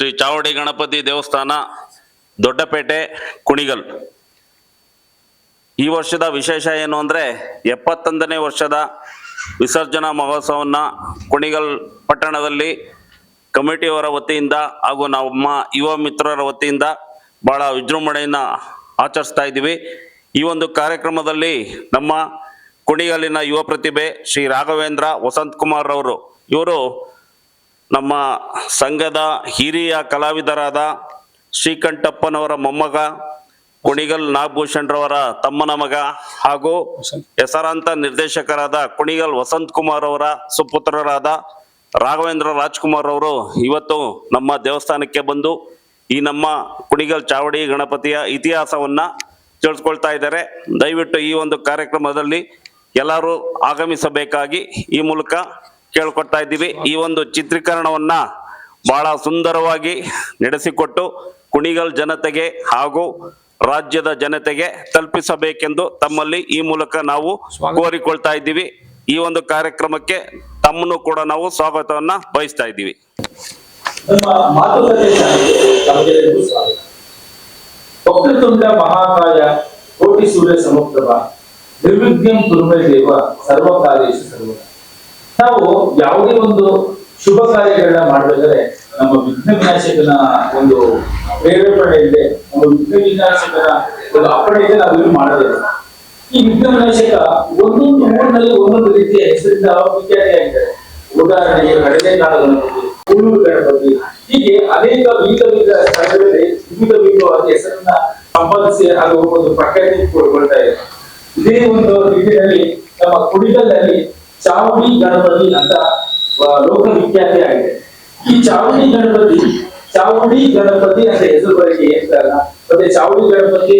ಶ್ರೀ ಚಾವಡಿ ಗಣಪತಿ ದೇವಸ್ಥಾನ, ದೊಡ್ಡಪೇಟೆ, ಕುಣಿಗಲ್. ಈ ವರ್ಷದ ವಿಶೇಷ ಏನು ಅಂದರೆ ಎಪ್ಪತ್ತೊಂದನೇ ವರ್ಷದ ವಿಸರ್ಜನಾ ಮಹೋತ್ಸವವನ್ನು ಕುಣಿಗಲ್ ಪಟ್ಟಣದಲ್ಲಿ ಕಮಿಟಿಯವರ ವತಿಯಿಂದ ಹಾಗೂ ನಮ್ಮ ಯುವ ಮಿತ್ರರ ವತಿಯಿಂದ ಭಾಳ ವಿಜೃಂಭಣೆಯನ್ನು ಆಚರಿಸ್ತಾ ಇದ್ದೀವಿ. ಈ ಒಂದು ಕಾರ್ಯಕ್ರಮದಲ್ಲಿ ನಮ್ಮ ಕುಣಿಗಲ್ಲಿನ ಯುವ ಪ್ರತಿಭೆ ಶ್ರೀ ರಾಘವೇಂದ್ರ ವಸಂತ್ ಕುಮಾರ್ ಅವರು ಇವರು ನಮ್ಮ ಸಂಘದ ಹಿರಿಯ ಕಲಾವಿದರಾದ ಶ್ರೀಕಂಠಪ್ಪನವರ ಮೊಮ್ಮಗ, ಕುಣಿಗಲ್ ನಾಗಭೂಷಣ್ರವರ ತಮ್ಮನ ಮಗ ಹಾಗೂ ಹೆಸರಾಂತ ನಿರ್ದೇಶಕರಾದ ಕುಣಿಗಲ್ ವಸಂತ್ ಕುಮಾರ್ ಅವರ ಸುಪುತ್ರರಾದ ರಾಘವೇಂದ್ರ ರಾಜ್ಕುಮಾರ್ ಅವರು ಇವತ್ತು ನಮ್ಮ ದೇವಸ್ಥಾನಕ್ಕೆ ಬಂದು ಈ ನಮ್ಮ ಕುಣಿಗಲ್ ಚಾವಡಿ ಗಣಪತಿಯ ಇತಿಹಾಸವನ್ನ ತಿಳಿಸ್ಕೊಳ್ತಾ ಇದ್ದಾರೆ. ದಯವಿಟ್ಟು ಈ ಒಂದು ಕಾರ್ಯಕ್ರಮದಲ್ಲಿ ಎಲ್ಲರೂ ಆಗಮಿಸಬೇಕಾಗಿ ಈ ಮೂಲಕ ಕೇಳ್ಕೊಡ್ತಾ ಇದ್ದೀವಿ. ಈ ಒಂದು ಚಿತ್ರೀಕರಣವನ್ನ ಬಹಳ ಸುಂದರವಾಗಿ ನಡೆಸಿಕೊಟ್ಟು ಕುಣಿಗಲ್ ಜನತೆಗೆ ಹಾಗೂ ರಾಜ್ಯದ ಜನತೆಗೆ ತಲುಪಿಸಬೇಕೆಂದು ತಮ್ಮಲ್ಲಿ ಈ ಮೂಲಕ ನಾವು ಕೋರಿಕೊಳ್ತಾ ಇದ್ದೀವಿ. ಈ ಒಂದು ಕಾರ್ಯಕ್ರಮಕ್ಕೆ ತಮ್ಮನ್ನು ಕೂಡ ನಾವು ಸ್ವಾಗತವನ್ನ ಬಯಸ್ತಾ ಇದ್ದೀವಿ. ಮಹಾಕಾಯ ಕೋಟಿ ಸೂರ್ಯ ನಿರ್ವಿಘ್ನಂ ಕುರುಮೆ ದೇವ ನಾವು ಯಾವುದೇ ಒಂದು ಶುಭ ಕಾರ್ಯಗಳನ್ನ ಮಾಡಬೇಕಾದ್ರೆ ನಮ್ಮ ವಿಘ್ನ ವಿನಾಶಕನ ಒಂದು ಪ್ರೇರೇಪಣೆ ಇದೆ, ನಮ್ಮ ವಿಘ್ನ ವಿನಾಶಕನ ಒಂದು ಅಪ್ಪಣೆಯಿಂದ ನಾವು ಏನು ಮಾಡಬೇಕು. ಈ ವಿಘ್ನ ವಿನಾಶಕ ಒಂದೊಂದು ಊರಿನಲ್ಲಿ ಒಂದೊಂದು ರೀತಿಯ ಹೆಸರಿಂದ ವಿಖ್ಯಾತಿಯಾಗಿದ್ದಾರೆ ಉದಾಹರಣೆಗೆ ಕಡಲೆಕಾಳು ಗಣಪತಿ ಕೂಳೂರು ಗಣಪತಿ ಹೀಗೆ ಅನೇಕ ವಿವಿಧ ವಿವಿಧ ಸ್ಥಳಗಳಲ್ಲಿ ವಿವಿಧ ವಿಧವಾದ ಹೆಸರನ್ನ ಸಂಪಾದಿಸಿ ಅದು ಒಂದು ಪ್ರಖ್ಯಾತಿ ಕೊಡ್ಕೊಳ್ತಾ ಇದೆ ಇದೇ ಒಂದು ನಿಟ್ಟಿನಲ್ಲಿ ನಮ್ಮ ಕುಡಿಗಲ್ನಲ್ಲಿ ಚಾವುಡಿ ಗಣಪತಿ ಅಂತ ಲೋಕ ವಿಖ್ಯಾತಿ ಆಗಿದೆ. ಈ ಚಾವುಡಿ ಗಣಪತಿ ಚಾವುಡಿ ಗಣಪತಿ ಅಂತ ಹೆಸರು ಬರಲಿಕ್ಕೆ ಏನ್ ಮತ್ತೆ ಚಾವುಡಿ ಗಣಪತಿ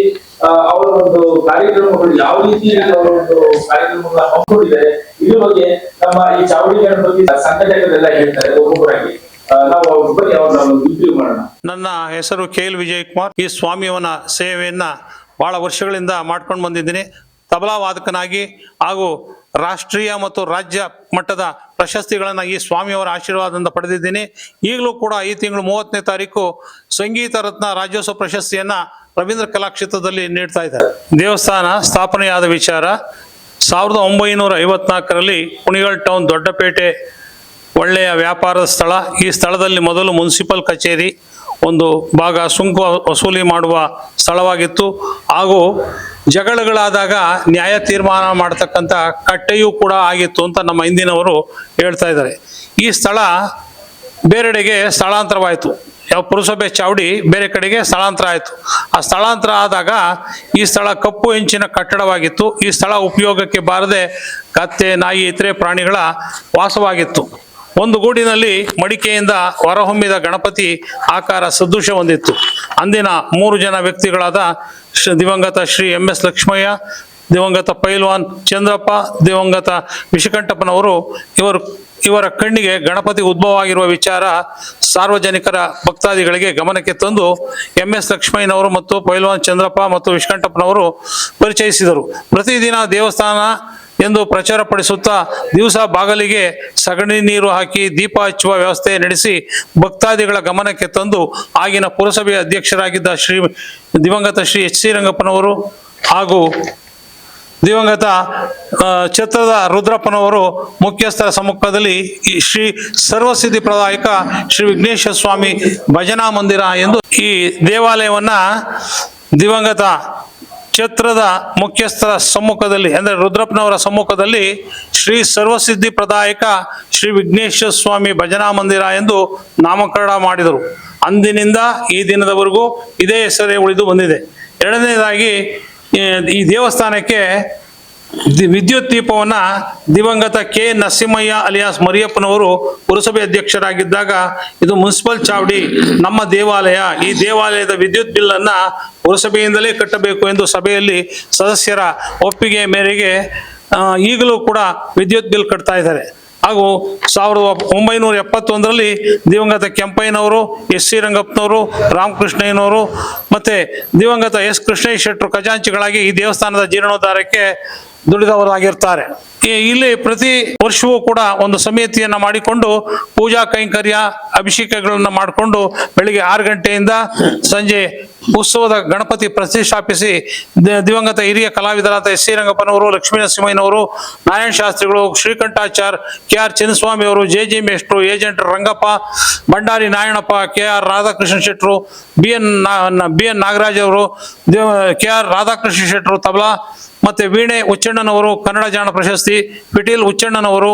ಅವರ ಒಂದು ಕಾರ್ಯಕ್ರಮಗಳು ಯಾವ ರೀತಿ ಅವರ ಒಂದು ಕಾರ್ಯಕ್ರಮಗಳನ್ನ ಹಮ್ಮಿಕೊಂಡಿದ್ದಾರೆ, ಇದ್ರ ಬಗ್ಗೆ ನಮ್ಮ ಈ ಚಾವುಡಿ ಗಣಪತಿ ಸಂಘಟಕರೆಲ್ಲ ಹೇಳ್ತಾರೆ, ಒಬ್ಬೊಬ್ಬರಾಗಿ. ನನ್ನ ಹೆಸರು ಕೆ ಎಲ್ ವಿಜಯ್ ಕುಮಾರ್ ಈ ಸ್ವಾಮಿಯವನ ಸೇವೆಯನ್ನ ಬಹಳ ವರ್ಷಗಳಿಂದ ಮಾಡ್ಕೊಂಡು ಬಂದಿದ್ದೀನಿ. ತಬಲಾ ವಾದಕನಾಗಿ ಹಾಗೂ ರಾಷ್ಟ್ರೀಯ ಮತ್ತು ರಾಜ್ಯ ಮಟ್ಟದ ಪ್ರಶಸ್ತಿಗಳನ್ನು ಈ ಸ್ವಾಮಿಯವರ ಆಶೀರ್ವಾದದಿಂದ ಪಡೆದಿದ್ದೀನಿ. ಈಗಲೂ ಕೂಡ ಈ ತಿಂಗಳು ಮೂವತ್ತನೇ ತಾರೀಕು ಸಂಗೀತ ರತ್ನ ರಾಜ್ಯೋತ್ಸವ ಪ್ರಶಸ್ತಿಯನ್ನು ರವೀಂದ್ರ ಕಲಾಕ್ಷೇತ್ರದಲ್ಲಿ ನೀಡ್ತಾ ಇದ್ದಾರೆ. ದೇವಸ್ಥಾನ ಸ್ಥಾಪನೆಯಾದ ವಿಚಾರ, ಸಾವಿರದ ಒಂಬೈನೂರ ಐವತ್ನಾಲ್ಕರಲ್ಲಿ ಕುಣಿಗಲ್ ಟೌನ್ ದೊಡ್ಡಪೇಟೆ ಒಳ್ಳೆಯ ವ್ಯಾಪಾರದ ಸ್ಥಳ. ಈ ಸ್ಥಳದಲ್ಲಿ ಮೊದಲು ಮುನ್ಸಿಪಲ್ ಕಚೇರಿ ಒಂದು ಭಾಗ ಸುಂಕ ವಸೂಲಿ ಮಾಡುವ ಸ್ಥಳವಾಗಿತ್ತು. ಹಾಗೂ ಜಗಳಗಳಾದಾಗ ನ್ಯಾಯ ತೀರ್ಮಾನ ಮಾಡತಕ್ಕಂಥ ಕಟ್ಟೆಯೂ ಕೂಡ ಆಗಿತ್ತು ಅಂತ ನಮ್ಮ ಹಿಂದಿನವರು ಹೇಳ್ತಾ ಇದ್ದಾರೆ. ಈ ಸ್ಥಳ ಬೇರೆಡೆಗೆ ಸ್ಥಳಾಂತರವಾಯಿತು. ಯಾವ ಪುರಸಭೆ ಚಾವಡಿ ಬೇರೆ ಕಡೆಗೆ ಸ್ಥಳಾಂತರ ಆಯಿತು. ಆ ಸ್ಥಳಾಂತರ ಆದಾಗ ಈ ಸ್ಥಳ ಕಪ್ಪು ಹೆಂಚಿನ ಕಟ್ಟಡವಾಗಿತ್ತು. ಈ ಸ್ಥಳ ಉಪಯೋಗಕ್ಕೆ ಬಾರದೆ ಕತ್ತೆ, ನಾಯಿ, ಇತರೆ ಪ್ರಾಣಿಗಳ ವಾಸವಾಗಿತ್ತು. ಒಂದು ಗೂಡಿನಲ್ಲಿ ಮಡಿಕೆಯಿಂದ ಹೊರಹೊಮ್ಮಿದ ಗಣಪತಿ ಆಕಾರ ಸದೃಶ ಹೊಂದಿತ್ತು. ಅಂದಿನ ಮೂರು ಜನ ವ್ಯಕ್ತಿಗಳಾದ ದಿವಂಗತ ಶ್ರೀ ಎಂ ಎಸ್ ಲಕ್ಷ್ಮಯ್ಯ, ದಿವಂಗತ ಪೈಲ್ವಾನ್ ಚಂದ್ರಪ್ಪ, ದಿವಂಗತ ವಿಷಕಂಠಪ್ಪನವರು ಇವರು, ಇವರ ಕಣ್ಣಿಗೆ ಗಣಪತಿ ಉದ್ಭವ ಆಗಿರುವ ವಿಚಾರ ಸಾರ್ವಜನಿಕರ ಭಕ್ತಾದಿಗಳಿಗೆ ಗಮನಕ್ಕೆ ತಂದು ಎಂ ಎಸ್ ಲಕ್ಷ್ಮಯ್ಯನವರು ಮತ್ತು ಪೈಲ್ವಾನ್ ಚಂದ್ರಪ್ಪ ಮತ್ತು ವಿಶಕಂಠಪ್ಪನವರು ಪರಿಚಯಿಸಿದರು. ಪ್ರತಿದಿನ ದೇವಸ್ಥಾನ ಎಂದು ಪ್ರಚಾರಪಡಿಸುತ್ತಾ ದಿವಸ ಬಾಗಲಿಗೆ ಸಗಣಿ ನೀರು ಹಾಕಿ ದೀಪ ಹಚ್ಚುವ ವ್ಯವಸ್ಥೆ ನಡೆಸಿ ಭಕ್ತಾದಿಗಳ ಗಮನಕ್ಕೆ ತಂದು ಆಗಿನ ಪುರಸಭೆಯ ಅಧ್ಯಕ್ಷರಾಗಿದ್ದ ಶ್ರೀ ದಿವಂಗತ ಶ್ರೀ ಎಚ್ ಸಿ ರಂಗಪ್ಪನವರು ಹಾಗೂ ದಿವಂಗತ ಛತ್ರದ ರುದ್ರಪ್ಪನವರು ಮುಖ್ಯಸ್ಥರ ಸಮ್ಮುಖದಲ್ಲಿ ಶ್ರೀ ಸರ್ವಸಿದ್ಧಿ ಪ್ರದಾಯಕ ಶ್ರೀ ವಿಘ್ನೇಶ್ವರ ಸ್ವಾಮಿ ಭಜನಾ ಮಂದಿರ ಎಂದು ಈ ದೇವಾಲಯವನ್ನ ದಿವಂಗತ ಛತ್ರದ ಮುಖ್ಯಸ್ಥರ ಸಮ್ಮುಖದಲ್ಲಿ ಅಂದರೆ ರುದ್ರಪ್ಪನವರ ಸಮ್ಮುಖದಲ್ಲಿ ಶ್ರೀ ಸರ್ವಸಿದ್ಧಿ ಪ್ರದಾಯಕ ಶ್ರೀ ವಿಘ್ನೇಶ್ವರ ಸ್ವಾಮಿ ಭಜನಾ ಮಂದಿರ ಎಂದು ನಾಮಕರಣ ಮಾಡಿದರು. ಅಂದಿನಿಂದ ಈ ದಿನದವರೆಗೂ ಇದೇ ಹೆಸರೇ ಉಳಿದು ಬಂದಿದೆ. ಎರಡನೇದಾಗಿ, ಈ- ದೇವಸ್ಥಾನಕ್ಕೆ ವಿದ್ಯುತ್ ದೀಪವನ್ನ ದಿವಂಗತ ಕೆ. ನರಸಿಂಹಯ್ಯ ಅಲಿಯಾಸ್ ಮರಿಯಪ್ಪನವರು ಪುರಸಭೆ ಅಧ್ಯಕ್ಷರಾಗಿದ್ದಾಗ ಇದು ಮುನ್ಸಿಪಲ್ ಚಾವಡಿ ನಮ್ಮ ದೇವಾಲಯ. ಈ ದೇವಾಲಯದ ವಿದ್ಯುತ್ ಬಿಲ್ ಅನ್ನ ಪುರಸಭೆಯಿಂದಲೇ ಕಟ್ಟಬೇಕು ಎಂದು ಸಭೆಯಲ್ಲಿ ಸದಸ್ಯರ ಒಪ್ಪಿಗೆ ಮೇರೆಗೆ ಈಗಲೂ ಕೂಡ ವಿದ್ಯುತ್ ಬಿಲ್ ಕಟ್ತಾ ಇದ್ದಾರೆ. ಹಾಗೂ ಸಾವಿರದ ಒಂಬೈನೂರ ಎಪ್ಪತ್ತೊಂದರಲ್ಲಿ ದಿವಂಗತ ಕೆಂಪಯ್ಯನವರು, ಎಸ್. ಸಿ. ರಂಗಪ್ಪನವರು, ರಾಮಕೃಷ್ಣಯ್ಯನವರು ಮತ್ತು ದಿವಂಗತ ಎಸ್. ಕೃಷ್ಣಯ್ಯ ಶೆಟ್ಟರು ಖಜಾಂಚಿಗಳಾಗಿ ಈ ದೇವಸ್ಥಾನದ ಜೀರ್ಣೋದ್ಧಾರಕ್ಕೆ ದುಡಿದವರಾಗಿರ್ತಾರೆ. ಇಲ್ಲಿ ಪ್ರತಿ ವರ್ಷವೂ ಕೂಡ ಒಂದು ಸಮಿತಿಯನ್ನು ಮಾಡಿಕೊಂಡು ಪೂಜಾ ಕೈಂಕರ್ಯ ಅಭಿಷೇಕಗಳನ್ನು ಮಾಡಿಕೊಂಡು ಬೆಳಿಗ್ಗೆ ಆರು ಗಂಟೆಯಿಂದ ಸಂಜೆ ಉತ್ಸವದ ಗಣಪತಿ ಪ್ರತಿಷ್ಠಾಪಿಸಿ ದಿವಂಗತ ಹಿರಿಯ ಕಲಾವಿದರಾದ ಎಸ್ ಸಿ ರಂಗಪ್ಪನವರು ಲಕ್ಷ್ಮೀ ನರಸಿಂಹಯ್ಯನವರು ನಾರಾಯಣ ಶಾಸ್ತ್ರಿಗಳು, ಶ್ರೀಕಂಠಾಚಾರ್, ಕೆ ಆರ್ ಚಿನ್ನಸ್ವಾಮಿ ಅವರು, ಜೆ ಜಿ ಮೇಷ್ಟ್ರು, agent Rangappa, Bhandari Narayanappa K R Radhakrishna ಶೆಟ್ಟರು B N B N Nagaraj ಅವರು ಕೆ ಆರ್ ರಾಧಾಕೃಷ್ಣ ಶೆಟ್ಟರು ತಬಲಾ ಮತ್ತೆ ವೀಣೆ ಉಚ್ಚಣ್ಣನವರು, ಕನ್ನಡ ಜಾಣ ಪ್ರಶಸ್ತಿ ಪಿಟೀಲ್ ಉಚ್ಚಣ್ಣನವರು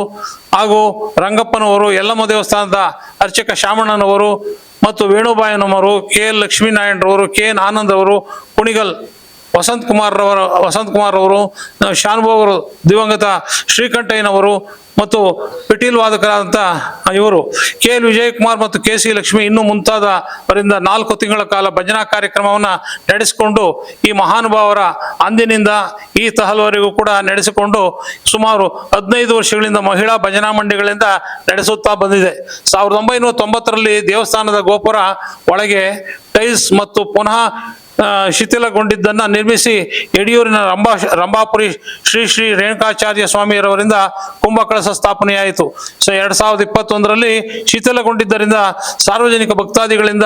ಹಾಗೂ ರಂಗಪ್ಪನವರು, ಯಲ್ಲಮ್ಮ ದೇವಸ್ಥಾನದ ಅರ್ಚಕ ಶಾಮಣ್ಣನವರು ಮತ್ತು ವೇಣುಬಾಯನವರು, ಕೆ ಎಲ್ ಲಕ್ಷ್ಮೀನಾರಾಯಣರವರು, ಕೆ ಎನ್ ಆನಂದ್ ಅವರು, ಕುಣಿಗಲ್ ವಸಂತ್ ಕುಮಾರ್ ರವರ, ವಸಂತ್ ಕುಮಾರ್ ಅವರು ಅವರು, ದಿವಂಗತ ಶ್ರೀಕಂಠಯ್ಯನವರು ಮತ್ತು ಪಿಟೀಲ್ ವಾದಕರಾದಂಥ ಇವರು, ಕೆ ಎಲ್ ವಿಜಯಕುಮಾರ್ ಮತ್ತು ಕೆ ಸಿ ಲಕ್ಷ್ಮಿ ಇನ್ನೂ ಮುಂತಾದವರಿಂದ ನಾಲ್ಕು ತಿಂಗಳ ಕಾಲ ಭಜನಾ ಕಾರ್ಯಕ್ರಮವನ್ನು ನಡೆಸಿಕೊಂಡು ಈ ಮಹಾನುಭಾವರ ಅಂದಿನಿಂದ ಈ ತಹಲ್ವರೆಗೂ ಕೂಡ ನಡೆಸಿಕೊಂಡು ಸುಮಾರು ಹದಿನೈದು ವರ್ಷಗಳಿಂದ ಮಹಿಳಾ ಭಜನಾ ಮಂಡಳಿಗಳಿಂದ ನಡೆಸುತ್ತಾ ಬಂದಿದೆ. ಸಾವಿರದ ಒಂಬೈನೂರ ತೊಂಬತ್ತರಲ್ಲಿ ದೇವಸ್ಥಾನದ ಗೋಪುರ ಒಳಗೆ ಟೈಲ್ಸ್ ಮತ್ತು ಪುನಃ ಶಿಥಿಲಗೊಂಡಿದ್ದನ್ನ ನಿರ್ಮಿಸಿ ಯಡಿಯೂರಿನ ರಂಭಾ ರಂಭಾಪುರಿ ಶ್ರೀ ಶ್ರೀ ರೇಣುಕಾಚಾರ್ಯ ಸ್ವಾಮಿಯರವರಿಂದ ಕುಂಭಕಳಸ ಸ್ಥಾಪನೆಯಾಯಿತು. ಸೊ, ಎರಡ್ ಸಾವಿರದ ಇಪ್ಪತ್ತೊಂದರಲ್ಲಿ ಶಿಥಿಲಗೊಂಡಿದ್ದರಿಂದ ಸಾರ್ವಜನಿಕ ಭಕ್ತಾದಿಗಳಿಂದ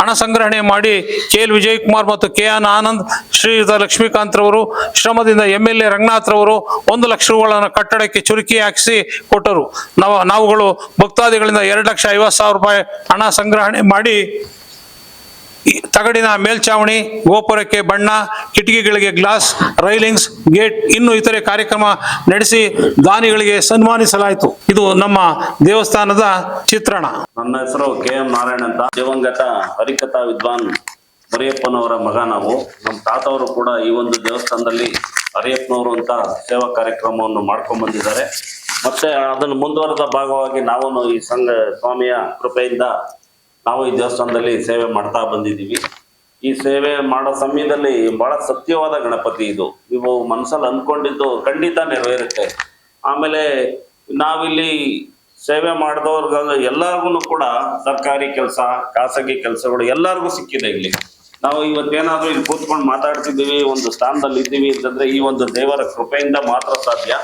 ಹಣ ಸಂಗ್ರಹಣೆ ಮಾಡಿ ಕೆ ಎಲ್ ವಿಜಯಕುಮಾರ್ ಮತ್ತು ಕೆ ಎನ್ ಆನಂದ್, ಶ್ರೀಯುತ ಲಕ್ಷ್ಮೀಕಾಂತ್ ರವರು, ಶ್ರಮದಿಂದ ಎಂ ಎಲ್ ಎ ರಂಗನಾಥ್ ರವರು ಒಂದು ಲಕ್ಷ ರೂಪಾಯಿಗಳನ್ನು ಕಟ್ಟಡಕ್ಕೆ ಚುರುಕಿ ಹಾಕಿಸಿ ಕೊಟ್ಟರು. ನಾವು, ನಾವುಗಳು ಭಕ್ತಾದಿಗಳಿಂದ ಎರಡು ಲಕ್ಷ ಐವತ್ತು ಸಾವಿರ ರೂಪಾಯಿ ಹಣ ಸಂಗ್ರಹಣೆ ಮಾಡಿ ತಗಡಿನ ಮೇಲ್ಚಾವಣಿ, ಗೋಪುರಕ್ಕೆ ಬಣ್ಣ, ಕಿಟಕಿಗಳಿಗೆ ಗ್ಲಾಸ್, ರೈಲಿಂಗ್ಸ್, ಗೇಟ್, ಇನ್ನು ಇತರೆ ಕಾರ್ಯಕ್ರಮ ನಡೆಸಿ ದಾನಿಗಳಿಗೆ ಸನ್ಮಾನಿಸಲಾಯಿತು. ಇದು ನಮ್ಮ ದೇವಸ್ಥಾನದ ಚಿತ್ರಣ. ನನ್ನ ಹೆಸರು ಕೆ ಎಂ ನಾರಾಯಣ ಅಂತ. ದಿವಂಗತ ಹರಿಕಥಾ ವಿದ್ವಾನ್ ಹರಿಯಪ್ಪನವರ ಮಗ ನಾವು. ನಮ್ಮ ತಾತವರು ಕೂಡ ಈ ಒಂದು ದೇವಸ್ಥಾನದಲ್ಲಿ ಹರಿಯಪ್ಪನವರು ಅಂತ ಸೇವಾ ಕಾರ್ಯಕ್ರಮವನ್ನು ಮಾಡ್ಕೊಂಡ್ ಬಂದಿದ್ದಾರೆ. ಮತ್ತೆ ಅದನ್ನು ಮುಂದುವರೆದ ಭಾಗವಾಗಿ ನಾವು ಈ ಸಂಘ ಸ್ವಾಮಿಯ ಕೃಪೆಯಿಂದ ನಾವು ಈ ದೇವಸ್ಥಾನದಲ್ಲಿ ಸೇವೆ ಮಾಡ್ತಾ ಬಂದಿದ್ದೀವಿ. ಈ ಸೇವೆ ಮಾಡೋ ಸಮಯದಲ್ಲಿ ಬಹಳ ಸತ್ಯವಾದ ಗಣಪತಿ ಇದು. ನೀವು ಮನಸ್ಸಲ್ಲಿ ಅಂದ್ಕೊಂಡಿದ್ದು ಖಂಡಿತ ನೆರವೇರುತ್ತೆ. ಆಮೇಲೆ ನಾವಿಲ್ಲಿ ಸೇವೆ ಮಾಡಿದವ್ರಿಗ ಎಲ್ಲರಿಗೂ ಕೂಡ ಸರ್ಕಾರಿ ಕೆಲಸ, ಖಾಸಗಿ ಕೆಲಸಗಳು ಎಲ್ಲರಿಗೂ ಸಿಕ್ಕಿದೆ ಇಲ್ಲಿ. ನಾವು ಇವತ್ತೇನಾದರೂ ಇಲ್ಲಿ ಕೂತ್ಕೊಂಡು ಮಾತಾಡ್ತಿದ್ದೀವಿ, ಒಂದು ಸ್ಥಾನದಲ್ಲಿ ಇದ್ದೀವಿ ಅಂತಂದ್ರೆ ಈ ಒಂದು ದೇವರ ಕೃಪೆಯಿಂದ ಮಾತ್ರ ಸಾಧ್ಯ.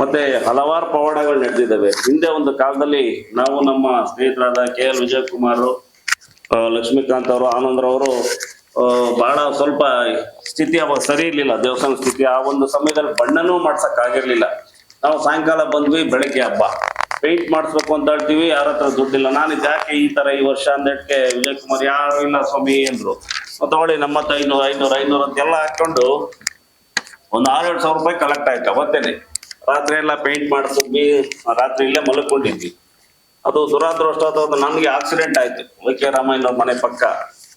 ಮತ್ತೆ ಹಲವಾರು ಪವಾಡಗಳು ನಡೆದಿದ್ದಾವೆ. ಹಿಂದೆ ಒಂದು ಕಾಲದಲ್ಲಿ ನಾವು ನಮ್ಮ ಸ್ನೇಹಿತರಾದ ಕೆ ಎಲ್ ವಿಜಯಕುಮಾರ್ ಕುಮಾರ್ ಲಕ್ಷ್ಮೀಕಾಂತ್ ಅವರು ಆನಂದ್ರವರು ಬಹಳ ಸ್ವಲ್ಪ ಸ್ಥಿತಿ ಅವಾಗ ಸರಿ ಇರಲಿಲ್ಲ. ದೇವಸ್ಥಾನ ಸ್ಥಿತಿ ಆ ಒಂದು ಸಮಯದಲ್ಲಿ ಬಣ್ಣನೂ ಮಾಡ್ಸಕ್ ಆಗಿರ್ಲಿಲ್ಲ. ನಾವು ಸಾಯಂಕಾಲ ಬಂದ್ವಿ, ಬೆಳಗ್ಗೆ ಹಬ್ಬ. ಪೇಂಟ್ ಮಾಡಿಸ್ಬೇಕು ಅಂತ ಹೇಳ್ತೀವಿ, ಯಾರ ಹತ್ರ ದುಡ್ಡಿಲ್ಲ. ನಾನು ಯಾಕೆ ಈ ತರ ಈ ವರ್ಷ ಅಂದಕ್ಕೆ ವಿಜಯಕುಮಾರ್? ಯಾರು ಇಲ್ಲ, ಸ್ವಾಮಿ ಅಂದ್ರು. "ಮತ್ತೆ ತಗೊಳ್ಳಿ, ನಮ್ಮ ಹತ್ರ ಐನೂರು ಐನೂರು ಐನೂರು ಅಂತೆಲ್ಲ ಹಾಕೊಂಡು ಒಂದು ಆರೇಳು ಸಾವಿರ ರೂಪಾಯಿ ಕಲೆಕ್ಟ್ ಆಯ್ತು ಅವತ್ತೇನೆ. ರಾತ್ರಿ ಎಲ್ಲ ಪೇಂಟ್ ಮಾಡಿಸಿದ್ವಿ ರಾತ್ರಿ ಇಲ್ಲೇ ಮಲ್ಕೊಂಡಿದ್ವಿ. ಅದು ದುರಾದೃಷ್ಟವಾದ ನನಗೆ ಆಕ್ಸಿಡೆಂಟ್ ಆಯ್ತು ವೈ ಕೆ ರಾಮಯ್ಯನವ್ರ ಮನೆ ಪಕ್ಕ.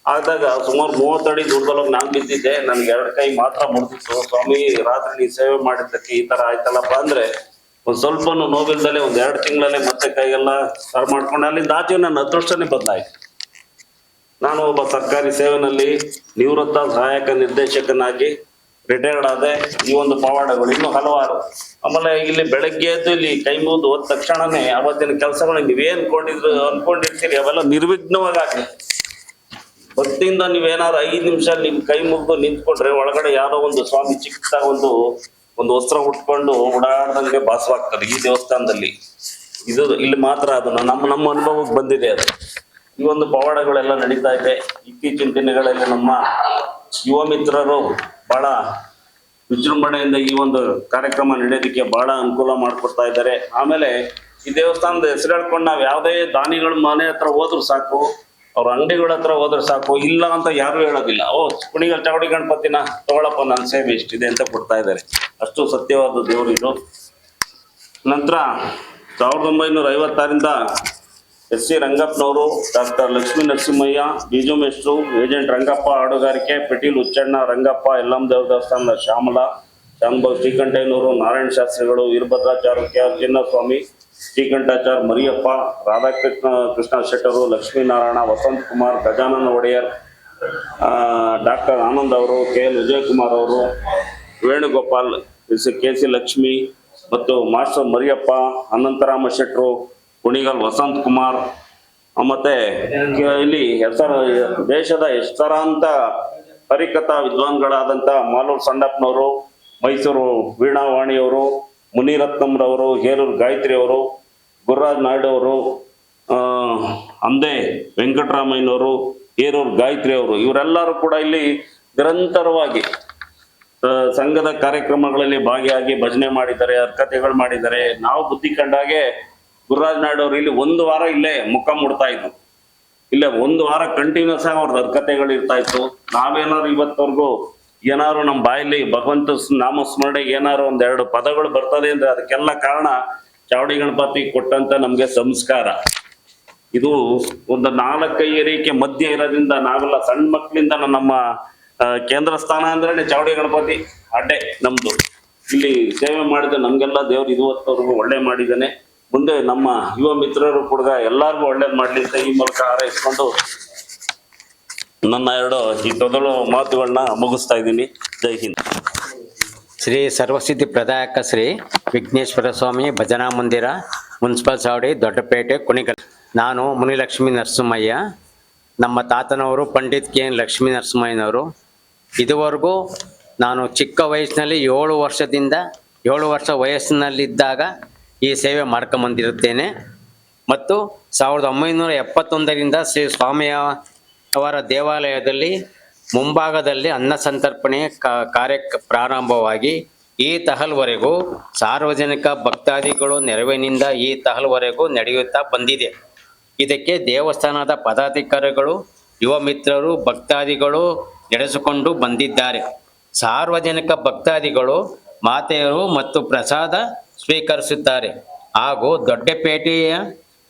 ಆದಾಗ ಸುಮಾರು ಮೂವತ್ತಡಿ ದೂರದೊಳಗೆ ನಾನು ಬಿದ್ದಿದ್ದೆ, ನನ್ಗೆ ಎರಡು ಕೈ ಮಾತ್ರ ಮುಡಿದಿತ್ತು ಸ್ವಾಮಿ, ರಾತ್ರಿ ನೀ ಸೇವೆ ಮಾಡಿದ್ದಕ್ಕೆ ಈ ತರ ಆಯ್ತಲ್ಲಪ್ಪ ಅಂದ್ರೆ, ಒಂದ್ ಸ್ವಲ್ಪ ನೋವಿಲ್ದಲೆ ಒಂದ್ ಎರಡು ತಿಂಗಳಲ್ಲೇ ಮತ್ತೆ ಕೈಗೆಲ್ಲ ಸರ್ ಮಾಡ್ಕೊಂಡು. ಅಲ್ಲಿಂದ ಆಚೆ ನನ್ನ ಅದೃಷ್ಟನೇ ಬದಲಾಯಿತು. ನಾನು ಒಬ್ಬ ಸರ್ಕಾರಿ ಸೇವೆನಲ್ಲಿ ನಿವೃತ್ತ ಸಹಾಯಕ ನಿರ್ದೇಶಕನಾಗಿ ರಿಟೈರ್ಡ್ ಆದೆ. ಈ ಒಂದು ಪವಾಡಗಳು ಇನ್ನು ಹಲವಾರು. ಆಮೇಲೆ ಇಲ್ಲಿ ಬೆಳಗ್ಗೆ ಎದ್ದು ಇಲ್ಲಿ ಕೈ ಮುಗಿದು ಹೋದ ತಕ್ಷಣನೇ ಅವತ್ತಿನ ಕೆಲಸಗಳು ನೀವೇನ್ ಅನ್ಕೊಂಡಿದ್ರು ಅನ್ಕೊಂಡಿರ್ತೀರಿ, ಅವೆಲ್ಲ ನಿರ್ವಿಘ್ನವಾಗಿ ಆಗಲಿ ಹೊತ್ತಿಂದ ನೀವೇನಾದ್ರು ಐದು ನಿಮಿಷ ನಿಮ್ ಕೈ ಮುಗಿದು ನಿಂತ್ಕೊಂಡ್ರೆ ಒಳಗಡೆ ಯಾರೋ ಒಂದು ಸ್ವಾಮಿ ಚಿಕ್ಕ ಒಂದು ಒಂದು ವಸ್ತ್ರ ಉಟ್ಕೊಂಡು ಓಡಾಡ್ದಂಗೆ ಭಾಸವಾಗ್ತಾರೆ ಈ ದೇವಸ್ಥಾನದಲ್ಲಿ. ಇದು ಇಲ್ಲಿ ಮಾತ್ರ ಅದು ನಮ್ಮ ನಮ್ಮ ಅನುಭವಕ್ಕೆ ಬಂದಿದೆ ಅದು. ಈ ಒಂದು ಪವಾಡಗಳೆಲ್ಲ ನಡೀತಾ ಇದೆ. ಇತ್ತೀಚಿನ ದಿನಗಳಲ್ಲಿ ನಮ್ಮ ಯುವ ಮಿತ್ರರು ಬಹಳ ವಿಜೃಂಭಣೆಯಿಂದ ಈ ಒಂದು ಕಾರ್ಯಕ್ರಮ ನಡೆಯೋದಕ್ಕೆ ಬಹಳ ಅನುಕೂಲ ಮಾಡಿಕೊಡ್ತಾ ಇದ್ದಾರೆ. ಆಮೇಲೆ ಈ ದೇವಸ್ಥಾನದ ಹೆಸರು ಹೇಳ್ಕೊಂಡು ನಾವು ಯಾವುದೇ ದಾನಿಗಳ ಮನೆ ಹತ್ರ ಹೋದ್ರು ಸಾಕು, ಅವ್ರ ಅಂಗಡಿಗಳ ಹತ್ರ ಹೋದ್ರೆ ಸಾಕು, ಇಲ್ಲ ಅಂತ ಯಾರು ಹೇಳೋದಿಲ್ಲ. ಓ, ಕುಣಿಗಲ್ ಚಾವಡಿ ಗಣಪತಿನ ತಗೊಳಪ್ಪ ನನ್ನ ಸೇವೆ ಇಷ್ಟಿದೆ ಅಂತ ಕೊಡ್ತಾ ಇದ್ದಾರೆ. ಅಷ್ಟು ಸತ್ಯವಾದ ದೇವರು ಇದು. ನಂತರ ಸಾವಿರದ ಒಂಬೈನೂರ ಐವತ್ತಾರಿಂದ ಎಸ್ ಸಿ ರಂಗಪ್ಪನವರು ಡಾಕ್ಟರ್ ಲಕ್ಷ್ಮೀ ನರಸಿಂಹಯ್ಯ, ಬಿಜು ಮೇಷ್ಟ್ರು, ಏಜೆಂಟ್ ರಂಗಪ್ಪ ಹಾಡುಗಾರಿಕೆ, ಪಿಟೀಲ್ ಉಚ್ಚಣ್ಣ, ರಂಗಪ್ಪ ಎಲ್ಲಮ್ಮ ದೇವ ದೇವಸ್ಥಾನದ ಶ್ಯಾಮಲ ಶಾಂಭವ್ ಶ್ರೀಕಂಠಯ್ಯನವರು, ನಾರಾಯಣ ಶಾಸ್ತ್ರಿಗಳು, ವೀರಭದ್ರಾಚಾರ್ಯ ಚಿನ್ನಸ್ವಾಮಿ, ಶ್ರೀಕಂಠಾಚಾರ್ಯ ಮರಿಯಪ್ಪ, ರಾಧಾಕೃಷ್ಣ, ಕೃಷ್ಣ ಶೆಟ್ಟರು ಲಕ್ಷ್ಮೀನಾರಾಯಣ ವಸಂತ್ ಕುಮಾರ್, ಗಜಾನನ ಒಡೆಯರ್ ಡಾಕ್ಟರ್ ಆನಂದ್ ಅವರು, ಕೆ ಎಲ್ ವಿಜಯಕುಮಾರ್ ಅವರು, ವೇಣುಗೋಪಾಲ್ ಕೆ ಸಿ ಲಕ್ಷ್ಮಿ ಮತ್ತು ಮಾಸ್ಟರ್ ಮರಿಯಪ್ಪ, ಅನಂತರಾಮ ಶೆಟ್ರು ಕುಣಿಗಲ್ ವಸಂತ್ ಕುಮಾರ್ ಮತ್ತೆ ಇಲ್ಲಿ ಹೆಸರ ದೇಶದ ಹೆಸರಾಂತ ಪರಿಕಥ ವಿದ್ವಾನ್ಗಳಾದಂತ ಮಾಲೂರು ಸಂಡಪ್ಪನವರು, ಮೈಸೂರು ವೀಣಾವಾಣಿಯವರು, ಮುನಿರತ್ನಂರವರು, ಹೇರೂರು ಗಾಯತ್ರಿ ಅವರು ಗುರುರಾಜ್ ನಾಯ್ಡು ಅವರು ಅಂದೆ ವೆಂಕಟರಾಮಯ್ಯನವರು, ಹೇರೂರು ಗಾಯತ್ರಿ ಅವರು ಇವರೆಲ್ಲರೂ ಕೂಡ ಇಲ್ಲಿ ನಿರಂತರವಾಗಿ ಸಂಘದ ಕಾರ್ಯಕ್ರಮಗಳಲ್ಲಿ ಭಾಗಿಯಾಗಿ ಭಜನೆ ಮಾಡಿದ್ದಾರೆ ಅರ್ಕತೆಗಳು ಮಾಡಿದ್ದಾರೆ. ನಾವು ಬುದ್ಧಿ ಕಂಡಾಗೆ ಗುರುರಾಜ್ ನಾಯ್ಡು ಅವರು ಇಲ್ಲಿ ಒಂದು ವಾರ ಇಲ್ಲೇ ಮುಖ ಮುಡ್ತಾ ಇದ್ರು. ಇಲ್ಲೇ ಒಂದು ವಾರ ಕಂಟಿನ್ಯೂಸ್ ಆಗಿ ಅವ್ರದ್ದು ಹರ್ಕತೆಗಳು ಇರ್ತಾ ಇತ್ತು. ನಾವೇನಾದ್ರು ಇವತ್ತವರೆಗೂ ಏನಾದ್ರು ನಮ್ಮ ಬಾಯಲ್ಲಿ ಭಗವಂತ ನಾಮಸ್ಮರಣೆಗೆ ಏನಾದ್ರು ಒಂದೆರಡು ಪದಗಳು ಬರ್ತದೆ ಅಂದ್ರೆ ಅದಕ್ಕೆಲ್ಲ ಕಾರಣ ಚಾವಡಿ ಗಣಪತಿ ಕೊಟ್ಟಂತ ನಮ್ಗೆ ಸಂಸ್ಕಾರ. ಇದು ಒಂದು ನಾಲ್ಕೈಯರಿಕೆ ಮಧ್ಯ ಇರೋದ್ರಿಂದ ನಾವೆಲ್ಲ ಸಣ್ಣ ಮಕ್ಕಳಿಂದ ನಮ್ಮ ಕೇಂದ್ರ ಸ್ಥಾನ ಅಂದ್ರೆ ಚಾವಡಿ ಗಣಪತಿ. ಅಡ್ಡೆ ನಮ್ದು. ಇಲ್ಲಿ ಸೇವೆ ಮಾಡಿದ ನಮ್ಗೆಲ್ಲ ದೇವ್ರು ಇವತ್ತವರೆಗೂ ಒಳ್ಳೆ ಮಾಡಿದ್ದಾನೆ. ಮುಂದೆ ನಮ್ಮ ಯುವ ಮಿತ್ರರು ಕೂಡ ಎಲ್ಲರಿಗೂ ಒಳ್ಳೇದು ಮಾಡಲಿ ಅಂತ ಈ ಮೂಲಕ ಹಾರೈಸ್ಕೊಂಡು ನನ್ನ ಎರಡು ಈ ತೊದಲು ಮಾತುಗಳನ್ನ ಮುಗಿಸ್ತಾ ಇದ್ದೀನಿ. ಜೈ ಹಿಂದ್. ಶ್ರೀ ಸರ್ವಸಿದ್ಧಿ ಪ್ರದಾಯಕ ಶ್ರೀ ವಿಘ್ನೇಶ್ವರ ಸ್ವಾಮಿ ಭಜನಾ ಮಂದಿರ, ಮುನ್ಸಿಪಲ್ ಸಾವಡಿ, ದೊಡ್ಡಪೇಟೆ, ಕುಣಿಗಲ್. ನಾನು ಮುನಿಲಕ್ಷ್ಮಿ ನರಸಿಂಹಯ್ಯ. ನಮ್ಮ ತಾತನವರು ಪಂಡಿತ್ ಕೆ ಎನ್ ಲಕ್ಷ್ಮೀ ನರಸಿಂಹಯ್ಯನವರು. ಇದುವರೆಗೂ ನಾನು ಚಿಕ್ಕ ವಯಸ್ಸಿನಲ್ಲಿ ಏಳು ವರ್ಷದಿಂದ, ಏಳು ವರ್ಷ ವಯಸ್ಸಿನಲ್ಲಿದ್ದಾಗ ಈ ಸೇವೆ ಮಾಡ್ಕೊಂಬಂದಿರುತ್ತೇನೆ. ಮತ್ತು ಸಾವಿರದ ಒಂಬೈನೂರ ಎಪ್ಪತ್ತೊಂದರಿಂದ ಶ್ರೀ ಸ್ವಾಮಿಯ ಅವರ ದೇವಾಲಯದಲ್ಲಿ ಮುಂಭಾಗದಲ್ಲಿ ಅನ್ನ ಸಂತರ್ಪಣೆ ಕಾರ್ಯ ಪ್ರಾರಂಭವಾಗಿ ಈ ತಹಲ್ವರೆಗೂ ಸಾರ್ವಜನಿಕ ಭಕ್ತಾದಿಗಳು ನೆರವಿನಿಂದ ಈ ತಹಲ್ವರೆಗೂ ನಡೆಯುತ್ತಾ ಬಂದಿದೆ. ಇದಕ್ಕೆ ದೇವಸ್ಥಾನದ ಪದಾಧಿಕಾರಿಗಳು, ಯುವ ಮಿತ್ರರು, ಭಕ್ತಾದಿಗಳು ನಡೆಸಿಕೊಂಡು ಬಂದಿದ್ದಾರೆ. ಸಾರ್ವಜನಿಕ ಭಕ್ತಾದಿಗಳು, ಮಾತೆಯರು ಮತ್ತು ಪ್ರಸಾದ ಸ್ವೀಕರಿಸುತ್ತಾರೆ. ಹಾಗೂ ದೊಡ್ಡಪೇಟೆಯ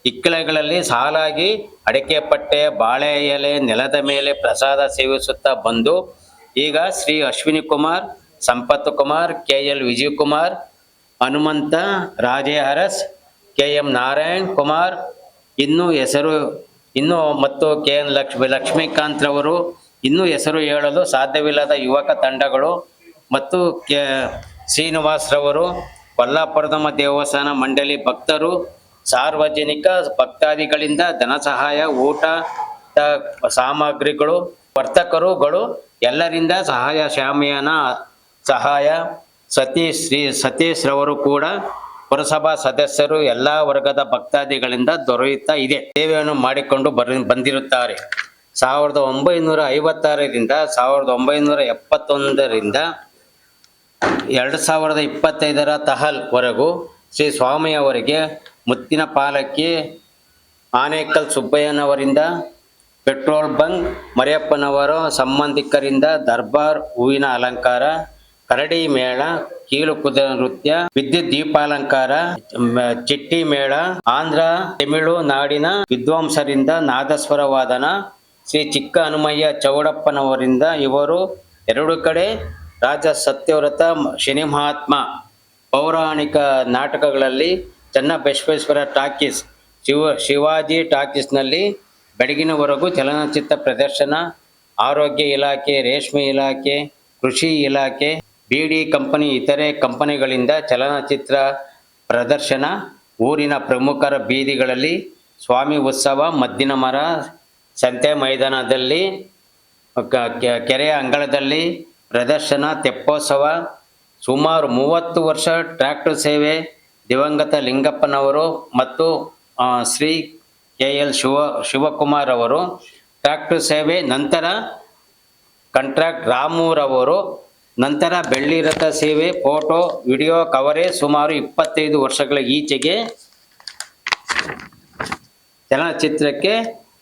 ಇಕ್ಕಲೆಗಳಲ್ಲಿ ಸಾಲಾಗಿ ಅಡಿಕೆ ಪಟ್ಟೆ ಬಾಳೆ ಎಲೆ ನೆಲದ ಮೇಲೆ ಪ್ರಸಾದ ಸೇವಿಸುತ್ತಾ ಬಂದು, ಈಗ Shri Ashwini Kumar, Sampath Kumar K L Vijay Kumar Hanumantha Raje Aras K M Narayan Kumar, ಇನ್ನೂ ಹೆಸರು, ಇನ್ನು ಮತ್ತು ಕೆ ಎನ್ ಲಕ್ಷ್ಮಿ ಲಕ್ಷ್ಮೀಕಾಂತ್ರವರು ಇನ್ನೂ ಹೆಸರು ಹೇಳಲು ಸಾಧ್ಯವಿಲ್ಲದ ಯುವಕ ತಂಡಗಳು ಮತ್ತು ಕೆ ಶ್ರೀನಿವಾಸ್ರವರು ಕೊಲ್ಲಾಪುರದಮ್ಮ ದೇವಸ್ಥಾನ ಮಂಡಳಿ ಭಕ್ತರು, ಸಾರ್ವಜನಿಕ ಭಕ್ತಾದಿಗಳಿಂದ ಧನ ಸಹಾಯ, ಊಟ ಸಾಮಗ್ರಿಗಳು, ವರ್ತಕರುಗಳು, ಎಲ್ಲರಿಂದ ಸಹಾಯ ಶಾಮಿಯಾನ ಸಹಾಯ ಸತೀಶ್ ಶ್ರೀ ಸತೀಶ್ ರವರು ಕೂಡ ಪುರಸಭಾ ಸದಸ್ಯರು ಎಲ್ಲ ವರ್ಗದ ಭಕ್ತಾದಿಗಳಿಂದ ದೊರೆಯುತ್ತಾ ಇದೆ. ಸೇವೆಯನ್ನು ಮಾಡಿಕೊಂಡು ಬರ್, ಬಂದಿರುತ್ತಾರೆ. ಸಾವಿರದ ಒಂಬೈನೂರ ಐವತ್ತಾರರಿಂದ ಸಾವಿರದ ಒಂಬೈನೂರ ಎಪ್ಪತ್ತೊಂದರಿಂದ ಎರಡು ಸಾವಿರದ ಇಪ್ಪತ್ತೈದರ ತಹಲ್ವರೆಗೂ ಶ್ರೀ ಸ್ವಾಮಿಯವರಿಗೆ ಮುತ್ತಿನ ಪಾಲಕ್ಕಿ ಆನೇಕಲ್ ಸುಬ್ಬಯ್ಯನವರಿಂದ, ಪೆಟ್ರೋಲ್ ಬಂಕ್ ಮರಿಯಪ್ಪನವರ ಸಂಬಂಧಿಕರಿಂದ ದರ್ಬಾರ್ ಹೂವಿನ ಅಲಂಕಾರ, ಕರಡಿ ಮೇಳ, ಕೀಲು ಕುದುರೆ ನೃತ್ಯ, ವಿದ್ಯುತ್ ದೀಪಾಲಂಕಾರ ಚಿಟ್ಟಿ ಮೇಳ, ಆಂಧ್ರ, ತಮಿಳು ನಾಡಿನ ವಿದ್ವಾಂಸರಿಂದ ನಾದಸ್ವರ ವಾದನ, ಶ್ರೀ ಚಿಕ್ಕ ಹನುಮಯ್ಯ ಚೌಡಪ್ಪನವರಿಂದ ಇವರು ಎರಡು ಕಡೆ ರಾಜ ಸತ್ಯವ್ರತ ಶನಿ ಮಹಾತ್ಮ ಪೌರಾಣಿಕ ನಾಟಕಗಳಲ್ಲಿ ಚನ್ನಬಸವೇಶ್ವರ ಟಾಕೀಸ್, ಶಿವ, ಶಿವಾಜಿ ಟಾಕೀಸ್ನಲ್ಲಿ ಬೆಳಗಿನವರೆಗೂ ಚಲನಚಿತ್ರ ಪ್ರದರ್ಶನ, ಆರೋಗ್ಯ ಇಲಾಖೆ, ರೇಷ್ಮೆ ಇಲಾಖೆ, ಕೃಷಿ ಇಲಾಖೆ, ಬಿಡಿ ಕಂಪನಿ, ಇತರೆ ಕಂಪನಿಗಳಿಂದ ಚಲನಚಿತ್ರ ಪ್ರದರ್ಶನ, ಊರಿನ ಪ್ರಮುಖರ ಬೀದಿಗಳಲ್ಲಿ ಸ್ವಾಮಿ ಉತ್ಸವ, ಮದ್ದಿನ ಮರ, ಸಂತೆ ಮೈದಾನದಲ್ಲಿ ಕೆರೆಯ ಅಂಗಳದಲ್ಲಿ ಪ್ರದರ್ಶನ, ತೆಪ್ಪೋತ್ಸವ, ಸುಮಾರು ಮೂವತ್ತು ವರ್ಷ ಟ್ರ್ಯಾಕ್ಟರ್ ಸೇವೆ, ದಿವಂಗತ ಲಿಂಗಪ್ಪನವರು ಮತ್ತು ಶ್ರೀ ಕೆ ಎಲ್ ಶಿವ, ಶಿವಕುಮಾರ್ ಅವರು. ಟ್ರ್ಯಾಕ್ಟರ್ ಸೇವೆ, ನಂತರ ಕಂಟ್ರಾಕ್ಟ್ ರಾಮೂರವರು. ನಂತರ ಬೆಳ್ಳಿ ರಥ ಸೇವೆ, ಫೋಟೋ, ವಿಡಿಯೋ ಕವರೇ ಸುಮಾರು ಇಪ್ಪತ್ತೈದು ವರ್ಷಗಳ ಈಚೆಗೆ. ಚಲನಚಿತ್ರಕ್ಕೆ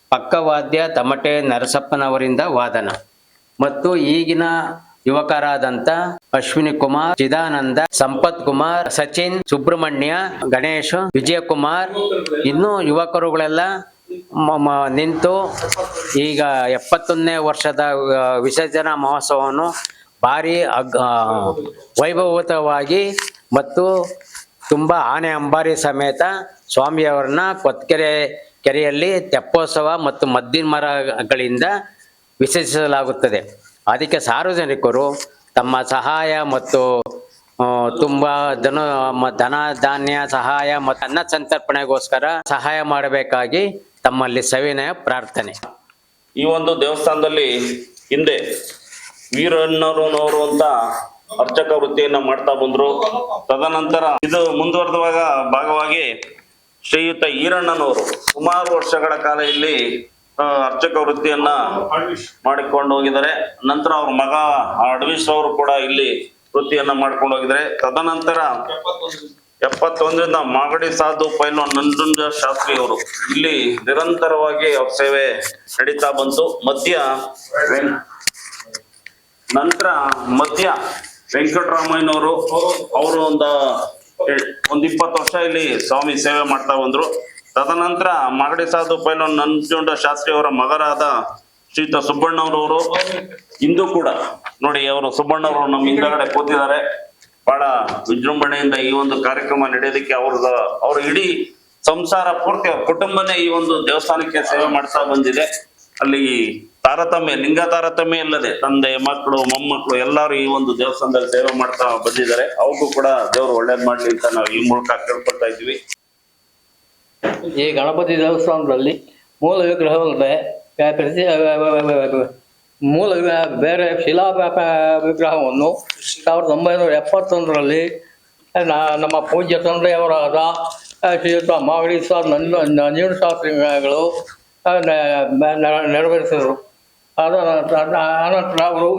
ಪಕ್ಕವಾದ್ಯ ತಮಟೆ ನರಸಪ್ಪನವರಿಂದ ವಾದನ. ಮತ್ತು ಈಗಿನ ಯುವಕರಾದಂಥ ಅಶ್ವಿನಿ ಕುಮಾರ್, ಚಿದಾನಂದ, ಸಂಪತ್ ಕುಮಾರ್, ಸಚಿನ್, ಸುಬ್ರಹ್ಮಣ್ಯ, ಗಣೇಶ್, ವಿಜಯಕುಮಾರ್. ಇನ್ನೂ ಯುವಕರುಗಳೆಲ್ಲ ನಿಂತು ಈಗ ಎಪ್ಪತ್ತೊಂದನೇ ವರ್ಷದ ವಿಸರ್ಜನಾ ಮಹೋತ್ಸವವನ್ನು ಭಾರಿ ಅಗ್ ವೈಭವತವಾಗಿ ಮತ್ತು ತುಂಬ ಆನೆ ಅಂಬಾರಿ ಸಮೇತ ಸ್ವಾಮಿಯವರನ್ನ ಕೊತ್ಕೆರೆ ಕೆರೆಯಲ್ಲಿ ತೆಪ್ಪೋತ್ಸವ ಮತ್ತು ಮದ್ದಿನ ಮರಗಳಿಂದ ವಿಸರ್ಜಿಸಲಾಗುತ್ತದೆ. ಅದಕ್ಕೆ ಸಾರ್ವಜನಿಕರು ತಮ್ಮ ಸಹಾಯ ಮತ್ತು ತುಂಬ ಧನ ಧನ, ಧಾನ್ಯ ಸಹಾಯ ಮತ್ತು ಅನ್ನ ಸಂತರ್ಪಣೆಗೋಸ್ಕರ ಸಹಾಯ ಮಾಡಬೇಕಾಗಿ ತಮ್ಮಲ್ಲಿ ಸವಿನಯ ಪ್ರಾರ್ಥನೆ. ಈ ಒಂದು ದೇವಸ್ಥಾನದಲ್ಲಿ ಹಿಂದೆ ವೀರಣ್ಣನವರು ಅಂತ ಅರ್ಚಕ ವೃತ್ತಿಯನ್ನ ಮಾಡ್ತಾ ಬಂದ್ರು. ತದನಂತರ ಇದು ಮುಂದುವರೆದಾಗ ಭಾಗವಾಗಿ ಶ್ರೀಯುತ ಈರಣ್ಣನವರು. ಸುಮಾರು ವರ್ಷಗಳ ಕಾಲ ಇಲ್ಲಿ ಅರ್ಚಕ ವೃತ್ತಿಯನ್ನ ಮಾಡಿಕೊಂಡು ಹೋಗಿದ್ದಾರೆ. ನಂತರ ಅವ್ರ ಮಗ ಅಡ್ವಿಸ್ ಅವರು ಕೂಡ ಇಲ್ಲಿ ವೃತ್ತಿಯನ್ನ ಮಾಡ್ಕೊಂಡು ಹೋಗಿದ್ದಾರೆ. ತದನಂತರ ಎಪ್ಪತ್ತೊಂದರಿಂದ ಮಾಗಡಿ ಸಾಧು ಪೈಲು ನಂಜುಂಜ ಶಾಸ್ತ್ರಿ ಅವರು ಇಲ್ಲಿ ನಿರಂತರವಾಗಿ ಅವ್ರ ಸೇವೆ ನಡೀತಾ ಬಂತು. ಮಧ್ಯ ನಂತರ ಮಧ್ಯ ವೆಂಕಟರಾಮಯ್ಯನವರು, ಅವರು ಒಂದು ಒಂದ್ ಇಪ್ಪತ್ತು ವರ್ಷ ಇಲ್ಲಿ ಸ್ವಾಮಿ ಸೇವೆ ಮಾಡ್ತಾ ಬಂದ್ರು. ತದನಂತರ ಮಾಗಡಿ ಸಾಧು ಪೈಲೋ ನಂಜುಂಡ ಶಾಸ್ತ್ರಿ ಅವರ ಮಗರಾದ ಶ್ರೀತ ಸುಬ್ಬಣ್ಣವರವರು. ಇಂದು ಕೂಡ ನೋಡಿ ಅವರು ಸುಬ್ಬಣ್ಣವರು ನಮ್ಮ ಹಿಂದಗಡೆ ಕೂತಿದ್ದಾರೆ. ಬಹಳ ವಿಜೃಂಭಣೆಯಿಂದ ಈ ಒಂದು ಕಾರ್ಯಕ್ರಮ ನಡೆಯೋದಕ್ಕೆ ಅವ್ರದ ಅವ್ರ ಇಡೀ ಸಂಸಾರ ಪೂರ್ತಿ ಅವ್ರ ಕುಟುಂಬನೇ ಈ ಒಂದು ದೇವಸ್ಥಾನಕ್ಕೆ ಸೇವೆ ಮಾಡ್ತಾ ಬಂದಿದೆ. ಅಲ್ಲಿ ತಾರತಮ್ಯ, ಲಿಂಗ ತಾರತಮ್ಯ ಇಲ್ಲದೆ ತಂದೆ, ಮಕ್ಕಳು, ಮೊಮ್ಮಕ್ಕಳು ಎಲ್ಲರೂ ಈ ಒಂದು ದೇವಸ್ಥಾನದಲ್ಲಿ ಸೇವೆ ಮಾಡ್ತಾ ಬಂದಿದ್ದಾರೆ. ಅವಕ್ಕೂ ಕೂಡ ದೇವರು ಒಳ್ಳೇದ್ ಮಾಡ್ಲಿ ಅಂತ ನಾವು ಈ ಮೂಲಕ ಕೇಳ್ಕೊಳ್ತಾ ಇದ್ವಿ ಈ ಗಣಪತಿ ದೇವಸ್ಥಾನದಲ್ಲಿ ಮೂಲ ವಿಗ್ರಹವಲ್ಲದೆ ಪ್ರತಿ ಮೂಲ ಬೇರೆ ಶಿಲಾ ವಿಗ್ರಹವನ್ನು ಸಾವಿರದ ಒಂಬೈನೂರ ಎಪ್ಪತ್ತೊಂದರಲ್ಲಿ ನಮ್ಮ ಪೂಜ್ಯ ತಂದೆಯವರಾದ ಶ್ರೀಯುತ ಮಾಗಡಿ ಸರ್ ನಂಜು ನಂಜುಂಡ ಶಾಸ್ತ್ರಿಗಳು ನೆರವೇರಿಸಿದರು. ಅದರ ನಂತರ ಅನಂತರ ಅವರು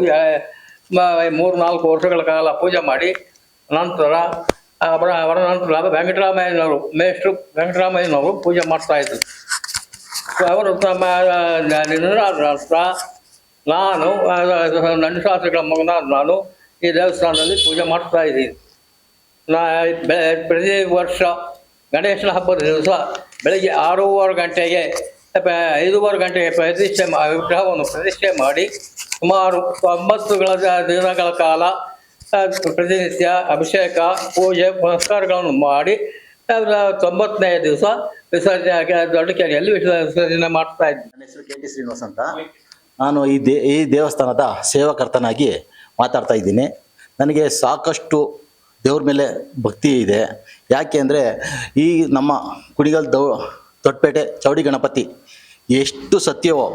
ಮೂರು ನಾಲ್ಕು ವರ್ಷಗಳ ಕಾಲ ಪೂಜೆ ಮಾಡಿ, ನಂತರ ಅವರ ವೆಂಕಟರಾಮಯ್ಯನವರು, ಮೇಷ್ಟ್ರು, ವೆಂಕಟರಾಮಯ್ಯನವರು ಪೂಜೆ ಮಾಡ್ತಾ ಇದ್ರು. ಅವರು ತಮ್ಮ ನಂತರ ನಾನು ನನ್ನ ಶಾಸ್ತ್ರಿಗಳ ಮಗನಾದ ನಾನು ಈ ದೇವಸ್ಥಾನದಲ್ಲಿ ಪೂಜೆ ಮಾಡ್ತಾ ಇದ್ದೀನಿ. ನಾ ಪ್ರತಿ ವರ್ಷ ಗಣೇಶನ ಹಬ್ಬದ ದಿವಸ ಬೆಳಗ್ಗೆ ಆರೂವರೆ ಗಂಟೆಗೆ ಐದೂವರೆ ಗಂಟೆಗೆ ಪ್ರತಿಷ್ಠೆ ವಿಗ್ರಹವನ್ನು ಪ್ರತಿಷ್ಠೆ ಮಾಡಿ ಸುಮಾರು ತೊಂಬತ್ತುಗಳ ದಿನಗಳ ಕಾಲ ಪ್ರತಿನಿತ್ಯ ಅಭಿಷೇಕ, ಪೂಜೆ, ಪುನಸ್ಕಾರಗಳನ್ನು ಮಾಡಿ ತೊಂಬತ್ತನೇ ದಿವಸ ವಿಸರ್ಜನೆ ಆಗಿ ದೊಡ್ಡ ಕೆರೆಯಲ್ಲಿ ವಿಸರ್ಜನೆ ಮಾಡ್ತಾ ಇದ್ದೆ ನನ್ನ ಹೆಸರು ಕೆ ಟಿ ಶ್ರೀನಿವಾಸ್ ಅಂತ. ನಾನು ಈ ದೇ, ಈ ದೇವಸ್ಥಾನದ ಸೇವಾಕರ್ತನಾಗಿ ಮಾತಾಡ್ತಾ ಇದ್ದೀನಿ. ನನಗೆ ಸಾಕಷ್ಟು ದೇವ್ರ ಮೇಲೆ ಭಕ್ತಿ ಇದೆ. ಯಾಕೆ ಅಂದರೆ ಈ ನಮ್ಮ ಕುಣಿಗಲ್ ದೌ ದೊಡ್ಡಪೇಟೆ ಚೌಡಿ ಗಣಪತಿ ಎಷ್ಟು ಸತ್ಯವೋ,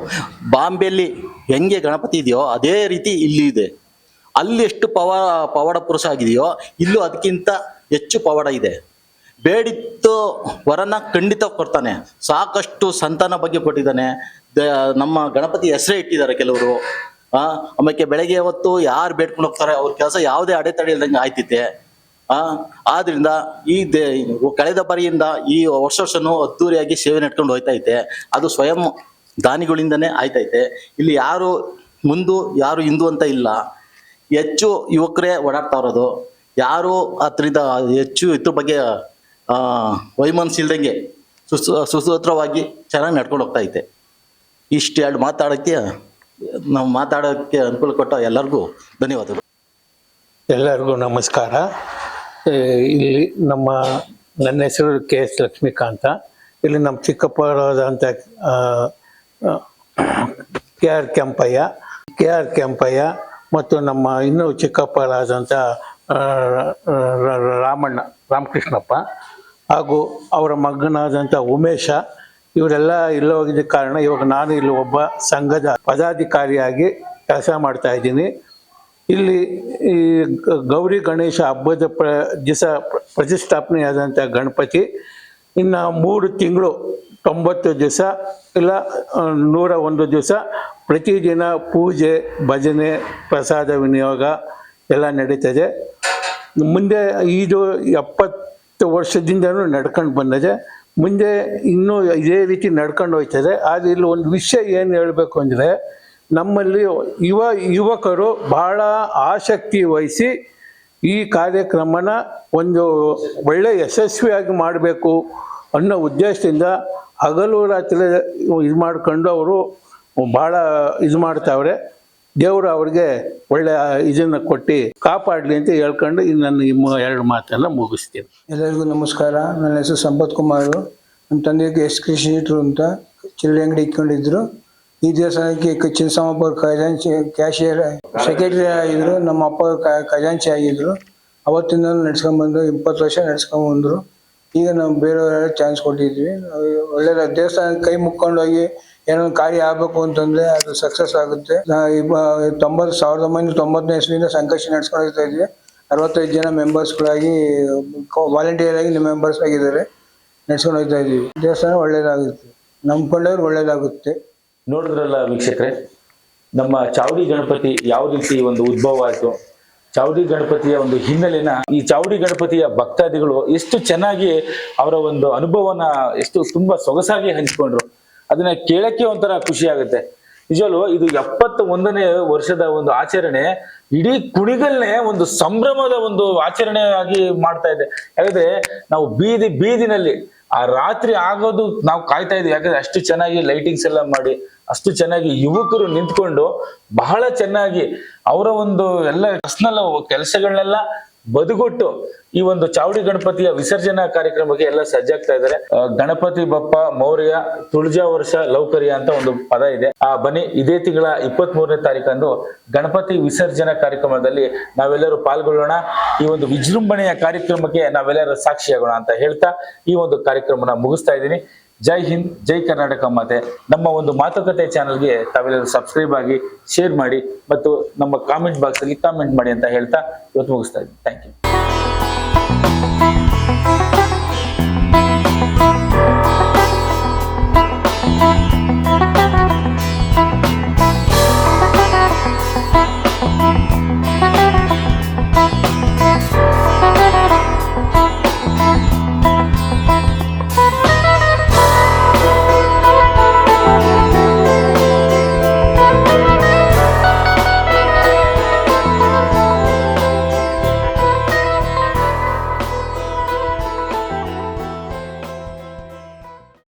ಬಾಂಬೆಯಲ್ಲಿ ಹೆಂಗೆ ಗಣಪತಿ ಇದೆಯೋ ಅದೇ ರೀತಿ ಇಲ್ಲಿ ಇದೆ. ಅಲ್ಲಿ ಎಷ್ಟು ಪವ, ಪವಾಡ ಪುರುಷ ಆಗಿದೆಯೋ, ಇಲ್ಲೂ ಅದಕ್ಕಿಂತ ಹೆಚ್ಚು ಪವಾಡ ಇದೆ. ಬೇಡಿತ್ತು ವರನ ಖಂಡಿತ ಕೊಡ್ತಾನೆ. ಸಾಕಷ್ಟು ಸಂತಾನ ಬಗ್ಗೆ ಕೊಟ್ಟಿದ್ದಾನೆ. ನಮ್ಮ ಗಣಪತಿ ಹೆಸರೇ ಇಟ್ಟಿದ್ದಾರೆ ಕೆಲವರು. ಆ ಆಮೇಲೆ ಬೆಳಗ್ಗೆ ಹೊತ್ತು ಯಾರು ಬೇಡ್ಕೊಂಡು ಹೋಗ್ತಾರೆ, ಅವ್ರ ಕೆಲಸ ಯಾವುದೇ ಅಡೆತಡೆ ಇಲ್ದಂಗೆ ಆಯ್ತಿದೆ ಆ, ಆದ್ರಿಂದ ಈ ದೇ, ಕಳೆದ ಬಾರಿಯಿಂದ ಈ ವರ್ಷ ವರ್ಷನೂ ಅದ್ದೂರಿಯಾಗಿ ಸೇವೆ ನಡ್ಕೊಂಡು ಹೋಯ್ತಾ ಅದು ಸ್ವಯಂ ದಾನಿಗಳಿಂದನೇ ಆಯ್ತೈತೆ ಇಲ್ಲಿ ಯಾರು ಮುಂದು, ಯಾರು ಹಿಂದು ಅಂತ ಇಲ್ಲ. ಹೆಚ್ಚು ಯುವಕರೇ ಓಡಾಡ್ತಾ ಇರೋದು. ಯಾರು ಅದರಿಂದ ಹೆಚ್ಚು ಇದ್ರ ಬಗ್ಗೆ ಆ, ವೈಮನಸ್ಸು ಇಲ್ದಂಗೆ ಸುಸು ಸುಸೂತ್ರವಾಗಿ ಚೆನ್ನಾಗಿ ನಡ್ಕೊಂಡು ಹೋಗ್ತಾ ಐತೆ ಇಷ್ಟು ಎರಡು ಮಾತಾಡೋಕ್ಕೆ ನಾವು ಮಾತಾಡೋಕ್ಕೆ ಅನುಕೂಲ ಕೊಟ್ಟ ಎಲ್ಲರಿಗೂ ಧನ್ಯವಾದಗಳು. ಎಲ್ಲರಿಗೂ ನಮಸ್ಕಾರ. ಇಲ್ಲಿ ನಮ್ಮ ನನ್ನ ಹೆಸರು ಕೆ ಎಸ್ ಲಕ್ಷ್ಮೀಕಾಂತ. ಇಲ್ಲಿ ನಮ್ಮ ಚಿಕ್ಕಪ್ಪರಾದಂಥ K R Kempaiah. K R Kempaiah ಮತ್ತು ನಮ್ಮ ಇನ್ನೂ ಚಿಕ್ಕಪ್ಪರಾದಂಥ ರಾಮಣ್ಣ, ರಾಮಕೃಷ್ಣಪ್ಪ ಹಾಗೂ ಅವರ ಮಗನಾದಂಥ ಉಮೇಶ, ಇವರೆಲ್ಲ ಇಲ್ಲ ಹೋಗಿದ್ದ ಕಾರಣ ಇವಾಗ ನಾನು ಇಲ್ಲಿ ಒಬ್ಬ ಸಂಘದ ಪದಾಧಿಕಾರಿಯಾಗಿ ಕೆಲಸ ಮಾಡ್ತಾ ಇದ್ದೀನಿ. ಇಲ್ಲಿ ಈ ಗೌರಿ ಗಣೇಶ ಹಬ್ಬದ ಪ್ರ, ದಿವಸ ಪ್ರತಿಷ್ಠಾಪನೆಯಾದಂಥ ಗಣಪತಿ, ಇನ್ನು ಮೂರು ತಿಂಗಳು ತೊಂಬತ್ತು ದಿವಸ ಇಲ್ಲ ನೂರ ಒಂದು ದಿವಸ ಪ್ರತಿದಿನ ಪೂಜೆ, ಭಜನೆ, ಪ್ರಸಾದ ವಿನಿಯೋಗ ಎಲ್ಲ ನಡೀತದೆ. ಮುಂದೆ ಇದು ಎಪ್ಪತ್ತು ವರ್ಷದಿಂದನೂ ನಡ್ಕೊಂಡು ಬಂದಿದೆ. ಮುಂದೆ ಇನ್ನೂ ಇದೇ ರೀತಿ ನಡ್ಕೊಂಡು ಹೋಗ್ತದೆ. ಆದರೆ ಇಲ್ಲಿ ಒಂದು ವಿಷಯ ಏನು ಹೇಳಬೇಕು ಅಂದರೆ, ನಮ್ಮಲ್ಲಿ ಯುವ ಯುವಕರು ಬಹಳ ಆಸಕ್ತಿ ವಹಿಸಿ ಈ ಕಾರ್ಯಕ್ರಮನ ಒಂದು ಒಳ್ಳೆ ಯಶಸ್ವಿಯಾಗಿ ಮಾಡಬೇಕು ಅನ್ನೋ ಉದ್ದೇಶದಿಂದ ಹಗಲು ರಾತ್ರಿ ಇದು ಮಾಡ್ಕೊಂಡು ಅವರು ಭಾಳ ಇದು ಮಾಡ್ತಾವ್ರೆ. ದೇವರು ಅವ್ರಿಗೆ ಒಳ್ಳೆ ಇದನ್ನು ಕೊಟ್ಟು ಕಾಪಾಡಲಿ ಅಂತ ಹೇಳ್ಕೊಂಡು ನನ್ನ ಎರಡು ಮಾತನ್ನು ಮುಗಿಸ್ತೀನಿ. ಎಲ್ಲರಿಗೂ ನಮಸ್ಕಾರ. ನನ್ನ ಹೆಸರು ಸಂಪತ್ ಕುಮಾರ್. ನಮ್ಮ ತಂದೆಗೆ ಎಸ್ ಕೃಷಿ ಶೀಟ್ರು ಅಂತ ಚಿಲ್ಲರೆ ಅಂಗಡಿ ಇಟ್ಕೊಂಡಿದ್ರು. ಈ ದೇವಸ್ಥಾನಕ್ಕೆ ಚಿನ್ನಸಮ್ಮಪ್ಪ ಖಜಾಂಚಿ ಕ್ಯಾಶಿಯರ್ ಸೆಕ್ರೆಟರಿ ಆಗಿದ್ರು. ನಮ್ಮ ಅಪ್ಪ ಕ- ಖಜಾಂಚಿ ಆಗಿದ್ರು. ಅವತ್ತಿಂದ ನಡ್ಸ್ಕೊಂಡ್ಬಂದು ಇಪ್ಪತ್ತು ವರ್ಷ ನಡ್ಸ್ಕೊಂಬಂದ್ರು ಈಗ ನಾವು ಬೇರೆಯವರೆಲ್ಲ ಚಾನ್ಸ್ ಕೊಟ್ಟಿದ್ವಿ. ಒಳ್ಳೆದ. ದೇವಸ್ಥಾನ ಕೈ ಮುಕ್ಕೊಂಡೋಗಿ ಏನೋ ಕಾರ್ಯ ಆಗಬೇಕು ಅಂತಂದ್ರೆ ಅದು ಸಕ್ಸಸ್ ಆಗುತ್ತೆ. ತೊಂಬತ್ತು, ಸಾವಿರದ ಒಂಬೈನೂರ ತೊಂಬತ್ತನೇ ಇಸ್ವಿಯಿಂದ ಸಂಕಷ್ಟ ನಡ್ಸ್ಕೊಂಡು ಇದ್ವಿ. ಅರವತ್ತೈದು ಜನ ಮೆಂಬರ್ಸ್ಗಳಾಗಿ ವಾಲಂಟಿಯರ್ ಆಗಿ ಮೆಂಬರ್ಸ್ ಆಗಿದ್ದಾರೆ. ನಡ್ಸ್ಕೊಂಡು ಹೋಗ್ತಾ ಇದ್ದೀವಿ. ದೇವಸ್ಥಾನ ಒಳ್ಳೇದಾಗುತ್ತೆ. ನಂಬ್ಕೊಂಡವ್ರು ಒಳ್ಳೇದಾಗುತ್ತೆ. ನೋಡಿದ್ರಲ್ಲ ವೀಕ್ಷಕರೇ, ನಮ್ಮ ಚಾವಡಿ ಗಣಪತಿ ಯಾವ ರೀತಿ ಒಂದು ಉದ್ಭವ ಆಯಿತು? ಚಾವಡಿ ಗಣಪತಿಯ ಒಂದು ಹಿನ್ನೆಲೆನ ಈ ಚಾವಡಿ ಗಣಪತಿಯ ಭಕ್ತಾದಿಗಳು ಎಷ್ಟು ಚೆನ್ನಾಗಿ ಅವರ ಒಂದು ಅನುಭವನ ಎಷ್ಟು ತುಂಬಾ ಸೊಗಸಾಗಿ ಹಂಚಿಕೊಂಡ್ರು. ಅದನ್ನ ಕೇಳಕ್ಕೆ ಒಂಥರ ಖುಷಿ ಆಗುತ್ತೆ. ನಿಜವಲು ಇದು ಎಪ್ಪತ್ತ ಒಂದನೇ ವರ್ಷದ ಒಂದು ಆಚರಣೆ, ಇಡೀ ಕುಣಿಗಲ್ನೇ ಒಂದು ಸಂಭ್ರಮದ ಒಂದು ಆಚರಣೆಯಾಗಿ ಮಾಡ್ತಾ ಇದೆ. ಯಾಕಂದ್ರೆ ನಾವು ಬೀದಿ ಬೀದಿನಲ್ಲಿ, ಆ ರಾತ್ರಿ ಆಗೋದು ನಾವು ಕಾಯ್ತಾ ಇದ್ವಿ ಯಾಕಂದ್ರೆ ಅಷ್ಟು ಚೆನ್ನಾಗಿ ಲೈಟಿಂಗ್ಸ್ ಎಲ್ಲ ಮಾಡಿ, ಅಷ್ಟು ಚೆನ್ನಾಗಿ ಯುವಕರು ನಿಂತ್ಕೊಂಡು ಬಹಳ ಚೆನ್ನಾಗಿ ಅವರ ಒಂದು ಎಲ್ಲ ಪರ್ಸ್ನಲ್ ಕೆಲಸಗಳನ್ನೆಲ್ಲ ಬದುಗೊಟ್ಟು ಈ ಒಂದು ಚಾವಡಿ ಗಣಪತಿಯ ವಿಸರ್ಜನಾ ಕಾರ್ಯಕ್ರಮಕ್ಕೆ ಎಲ್ಲ ಸಜ್ಜಾಗ್ತಾ ಇದ್ದಾರೆ. ಗಣಪತಿ ಬಪ್ಪ, ಮೌರ್ಯ, ತುಳಜಾ ವರ್ಷ, ಲೌಕರ್ಯ ಅಂತ ಒಂದು ಪದ ಇದೆ. ಆ, ಬನ್ನಿ, ಇದೇ ತಿಂಗಳ ಇಪ್ಪತ್ತ್ ಮೂರನೇ ತಾರೀಕಂದು ಗಣಪತಿ ವಿಸರ್ಜನಾ ಕಾರ್ಯಕ್ರಮದಲ್ಲಿ ನಾವೆಲ್ಲರೂ ಪಾಲ್ಗೊಳ್ಳೋಣ. ಈ ಒಂದು ವಿಜೃಂಭಣೆಯ ಕಾರ್ಯಕ್ರಮಕ್ಕೆ ನಾವೆಲ್ಲರೂ ಸಾಕ್ಷಿಯಾಗೋಣ ಅಂತ ಹೇಳ್ತಾ ಈ ಒಂದು ಕಾರ್ಯಕ್ರಮನ ಮುಗಿಸ್ತಾ ಇದ್ದೀನಿ. ಜೈ ಹಿಂದ್, ಜೈ ಕರ್ನಾಟಕ ಮಾತೆ. ನಮ್ಮ ಒಂದು ಮಾತುಕತೆ ಚಾನಲ್ಗೆ ತಾವೆಲ್ಲರೂ ಸಬ್ಸ್ಕ್ರೈಬ್ ಆಗಿ ಶೇರ್ ಮಾಡಿ, ಮತ್ತು ನಮ್ಮ ಕಾಮೆಂಟ್ ಬಾಕ್ಸಲ್ಲಿ ಕಾಮೆಂಟ್ ಮಾಡಿ ಅಂತ ಹೇಳ್ತಾ ಇವತ್ತು ಮುಗಿಸ್ತಾ ಇದ್ದೀನಿ. Thank you